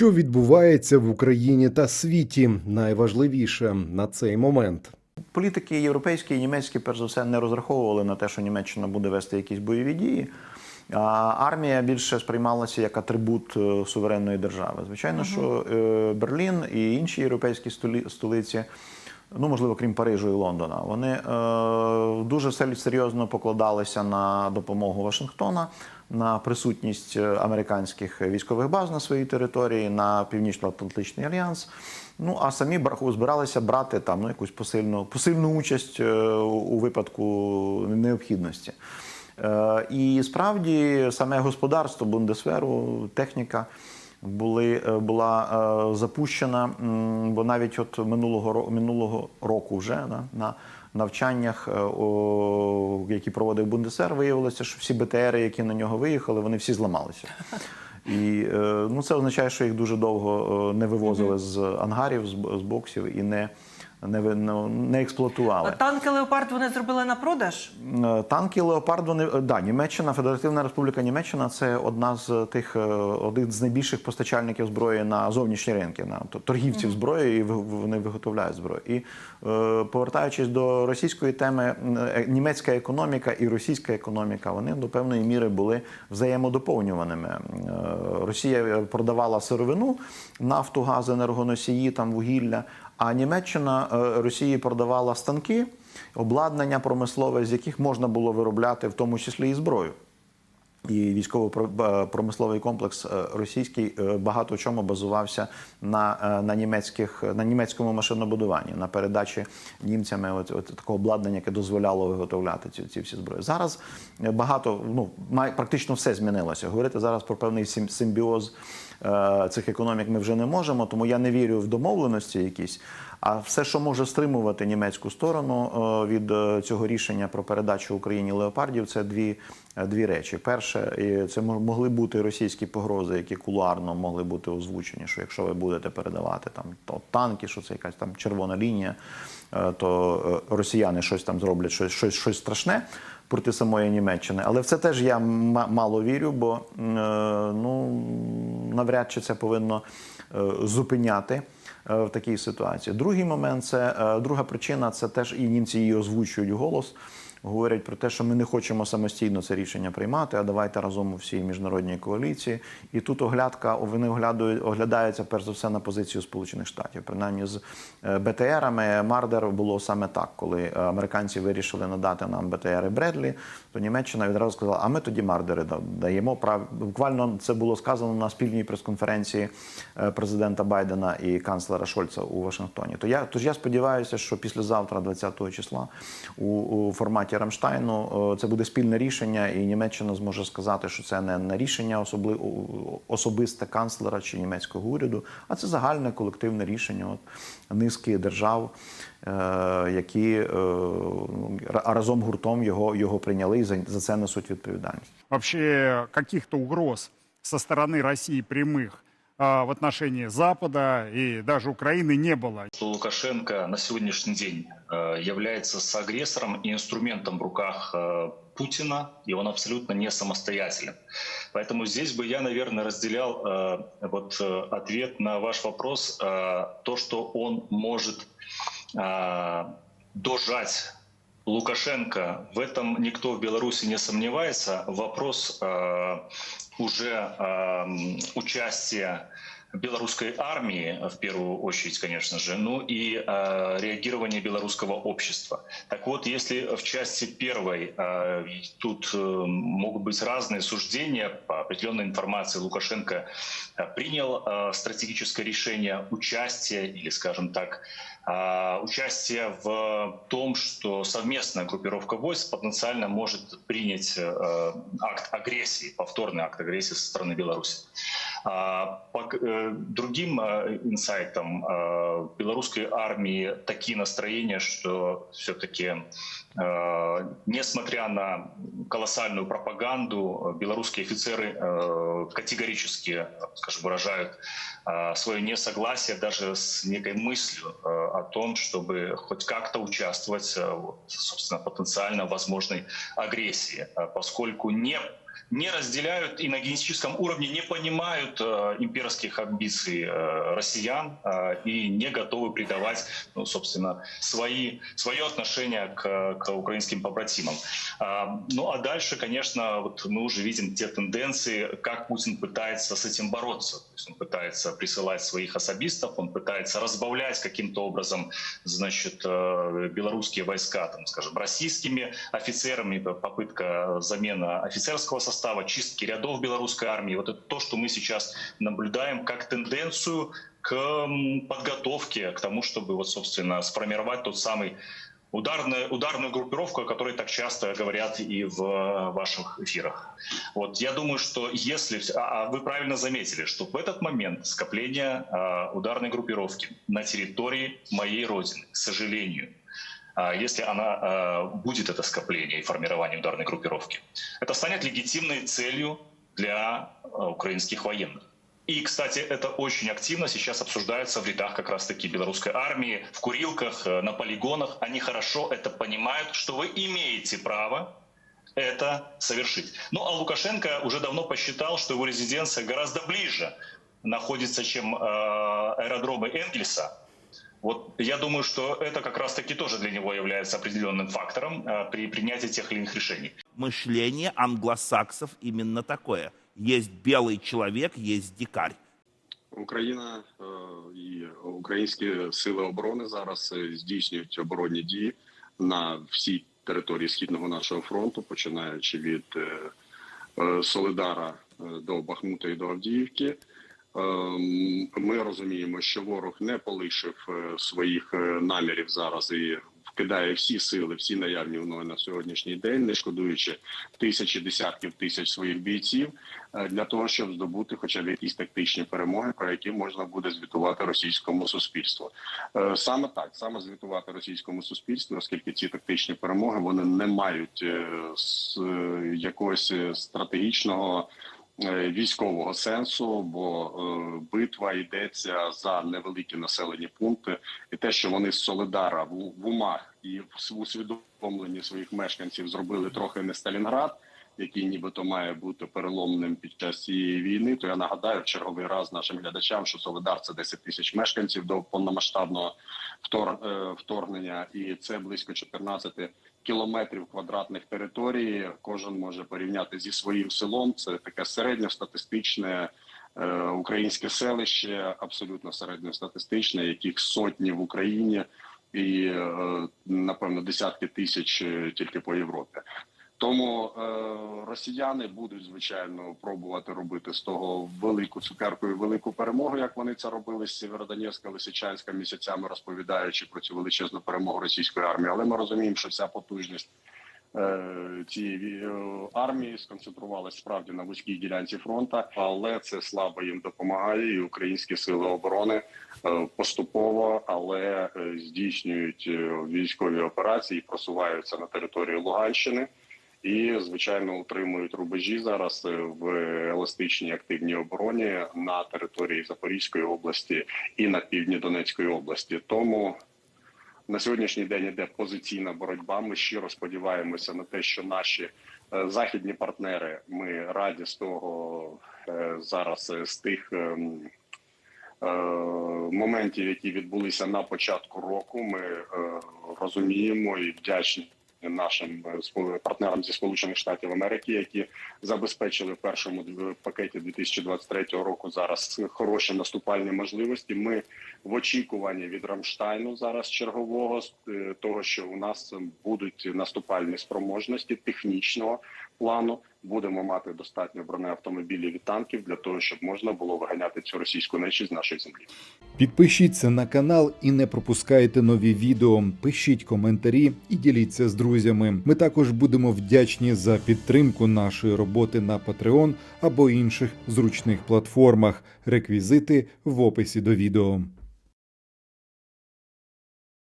Що відбувається в Україні та світі, найважливіше на цей момент. Політики європейські і німецькі, перш за все, не розраховували на те, що Німеччина буде вести якісь бойові дії. А армія більше сприймалася як атрибут е, суверенної держави. Звичайно, що е, Берлін і інші європейські столі- столиці, ну можливо, крім Парижу і Лондона, вони е, дуже сер- серйозно покладалися на допомогу Вашингтона, на присутність американських військових баз на своїй території, на Північно-Атлантичний альянс. Ну а самі збиралися брати там ну, якусь посильну, посильну участь е, у випадку необхідності. Е, І справді саме господарство Бундесверу, техніка були, е, була е, запущена, бо навіть от минулого, минулого року вже да, на навчаннях, е, о, які проводив Бундесер, виявилося, що всі БТРи, які на нього виїхали, вони всі зламалися. І ну, це означає, що їх дуже довго не вивозили з ангарів, з боксів і не, не, ну, не експлуатували. Танки Леопард вони зробили на продаж. Е, Танки Леопард, вони е, да, Німеччина, Федеративна Республіка Німеччина це одна з тих, е, один з найбільших постачальників зброї на зовнішні ринки, на то- торгівців зброєю, і вони виготовляють зброю. І повертаючись до російської теми, німецька економіка і російська економіка вони до певної міри були взаємодоповнюваними. Росія продавала сировину, нафту, газ, енергоносії, там вугілля. А Німеччина е, Росії продавала станки, обладнання промислове, з яких можна було виробляти в тому числі і зброю. І військово-промисловий комплекс е, російський е, багато в чому базувався на, на, німецьких, на німецькому машинобудуванні, на передачі німцями от, от такого обладнання, яке дозволяло виготовляти ці, ці всі зброї. Зараз багато, ну практично все змінилося. Говорити зараз про певний симбіоз цих економік ми вже не можемо, тому я не вірю в домовленості якісь. А все, що може стримувати німецьку сторону е, від е, цього рішення про передачу Україні леопардів, це дві, е, дві речі. Перше, це мо- могли бути російські погрози, які кулуарно могли бути озвучені. Що якщо ви будете передавати там то танки, що це якась там червона лінія, е, то е, росіяни щось там зроблять, щось, щось, щось страшне. Проти самої Німеччини, але в це теж я ма- мало вірю, бо е, ну навряд чи це повинно е, зупиняти е, в такій ситуації. Другий момент це друга причина це теж і німці її озвучують голос. Говорять про те, що ми не хочемо самостійно це рішення приймати, а давайте разом у всій міжнародній коаліції. І тут оглядка вони оглядують, оглядаються перш за все на позицію Сполучених Штатів. Принаймні з е, БТРами Мардер було саме так, коли е, американці вирішили надати нам БТРи Бредлі, то Німеччина відразу сказала, а ми тоді Мардери даємо прав. Буквально це було сказано на спільній прес-конференції е, президента Байдена і канцлера Шольца у Вашингтоні. То я тож я сподіваюся, що післязавтра, 20 числа, у, у форматі Рамштайну, е, це буде спільне рішення, і Німеччина зможе сказати, що це не, не рішення особли, особисте канцлера чи німецького уряду, а це загальне колективне рішення от, низки держав, е, які е, ну, разом гуртом його, його прийняли і за, це несуть відповідальність. вообще каких-то угроз со стороны России прямых а, в отношении Запада и даже Украины не было. что Лукашенко на сегодняшний день э, является соагрессором и инструментом в руках э, Путина, и он абсолютно не самостоятелен. Поэтому здесь бы я, наверное, разделял вот э, ответ на ваш вопрос, то, что он может дожать Лукашенко, в этом никто в Беларуси не сомневается. Вопрос э, уже э, участия белорусской армии, в первую очередь, конечно же, ну и э, реагирование белорусского общества. Так вот, если в части первой э, тут э, могут быть разные суждения, по определенной информации Лукашенко э, принял э, стратегическое решение участия или, скажем так, э, участие в том, что совместная группировка войск потенциально может принять э, акт агрессии, повторный акт агрессии со стороны Беларуси. А, По э, другим э, инсайтам э, белорусской армии такие настроения, что все-таки, несмотря на колоссальную пропаганду, белорусские офицеры категорически, скажем, выражают свое несогласие даже с некой мыслью о том, чтобы хоть как-то участвовать, собственно, потенциально возможной агрессии, поскольку не не разделяют и на генетическом уровне не понимают э, имперских амбиций э, россиян э, и не готовы предавать, ну, собственно, свои, свое отношение к, к украинским побратимам. А, ну а дальше, конечно, вот мы уже видим те тенденции, как Путин пытается с этим бороться. То есть он пытается присылать своих особистов, он пытается разбавлять каким-то образом, значит, э, белорусские войска, там, скажем, российскими офицерами, попытка замена офицерского состава, чистки рядов белорусской армии. Вот это то, что мы сейчас наблюдаем как тенденцию к подготовке, к тому, чтобы, вот, собственно, сформировать тот самый ударную, ударную группировку, о которой так часто говорят и в э, ваших эфирах. Вот я думаю, что если... А а вы правильно заметили, что в этот момент скопление а, ударной группировки на территории моей родины, к сожалению, если она а, будет это скопление и формирование ударной группировки, это станет легитимной целью для а, украинских военных. И, кстати, это очень активно сейчас обсуждается в рядах как раз-таки белорусской армии, в курилках, э, на полигонах. Они хорошо это понимают, что вы имеете право это совершить. Ну, а Лукашенко уже давно посчитал, что его резиденция гораздо ближе находится, чем аэродромы Энгельса. Вот я думаю, что это как раз-таки тоже для него является определенным фактором э, при принятии тех или иных решений. мышление англосаксов именно такое. Есть белый человек, есть дикарь. Україна е, і українські сили оборони зараз е, здійснюють оборонні дії на всій території східного нашого фронту, починаючи від е, е, Солидара е, до Бахмута і до Авдіївки. Ем, Ми розуміємо, що ворог не полишив е, своїх е, намірів зараз і вкидає всі сили, всі наявні у на сьогоднішній день, не шкодуючи тисячі десятків тисяч своїх бійців е, для того, щоб здобути хоча б якісь тактичні перемоги, про які можна буде звітувати російському суспільству. Саме так, саме звітувати російському суспільству, оскільки ці тактичні перемоги вони не мають якогось стратегічного. Е, Військового сенсу, бо е, битва йдеться за невеликі населені пункти, і те, що вони з Солидара в, умах і в усвідомленні своїх мешканців зробили трохи не Сталінград, який нібито має бути переломним під час цієї війни. То я нагадаю черговий раз нашим глядачам, що Солидар це 10 тисяч мешканців до повномасштабного е, вторгнення, і це близько 14 кілометрів квадратних території. Кожен може порівняти зі своїм селом. Це таке середньостатистичне. е, Українське селище абсолютно середньостатистичне, яких сотні в Україні, і е, напевно десятки тисяч е, тільки по Європі. Тому е, росіяни будуть звичайно пробувати робити з того велику цукерку і велику перемогу, як вони це робили з Сєвєродонецька, Лисичанська місяцями, розповідаючи про цю величезну перемогу російської армії. Але ми розуміємо, що вся потужність е, цієї е, армії сконцентрувалась справді на вузькій ділянці фронту, але це слабо їм допомагає. І українські сили оборони е, поступово, але е, здійснюють е, військові операції, просуваються на територію Луганщини. І звичайно утримують рубежі зараз е, в еластичній активній обороні на території Запорізької області і на півдні Донецької області. Тому на сьогоднішній день іде позиційна боротьба. Ми щиро сподіваємося на те, що наші е, західні партнери ми раді з того е, зараз з тих. ем, Моментів, які відбулися на початку року, ми е, розуміємо і вдячні нашим е, партнерам зі Сполучених Штатів Америки, які забезпечили в першому дв- пакеті 2023 року зараз хороші наступальні можливості. Ми в очікуванні від Рамштайну зараз чергового е, того, що у нас будуть наступальні спроможності технічного плану. Будемо мати достатньо бронеавтомобілів і танків для того, щоб можна було виганяти цю російську нечість з нашої землі. Підпишіться на канал і не пропускайте нові відео. Пишіть коментарі і діліться з друзями. Ми також будемо вдячні за підтримку нашої роботи на Patreon або інших зручних платформах. Реквізити в описі до відео.